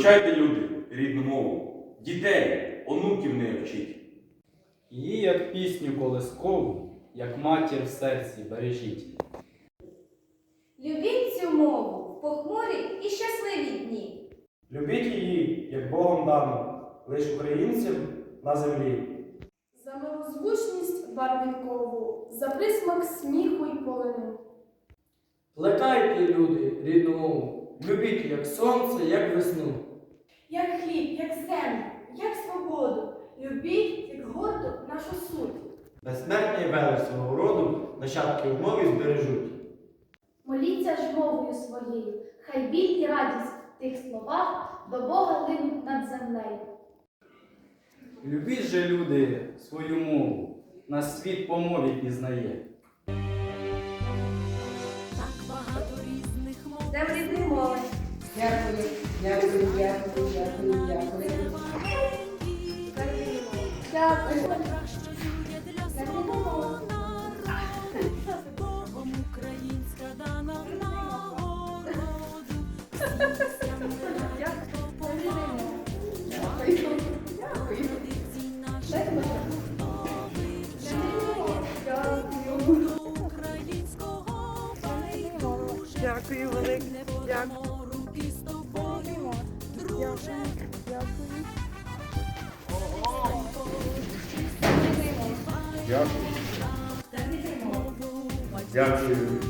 Вивчайте люди рідну мову, дітей, онуків не вчіть. Її, як пісню колискову, як матір в серці бережіть. Любіть цю мову в похмурі і щасливі дні. Любіть її, як Богом дано, лиш українцям на землі. За милозвучність барвінкову, за присмак сміху й полину. Плекайте, люди, рідну мову, любіть як сонце, як весну. Як хліб, як землю, як свободу, любіть, як горду нашу суть. Безсмертний велич свого роду нащадки в мові збережуть. Моліться ж мовою своєю, хай біль і радість в тих словах до Бога линуть над землею. Любіть же, люди, свою мову, нас світ по мові пізнає. Днем рідної мови. Дякую, дякую, дякую, дякую, дякую. Дякую. Богом українська дана друже. Дякую. Дякую.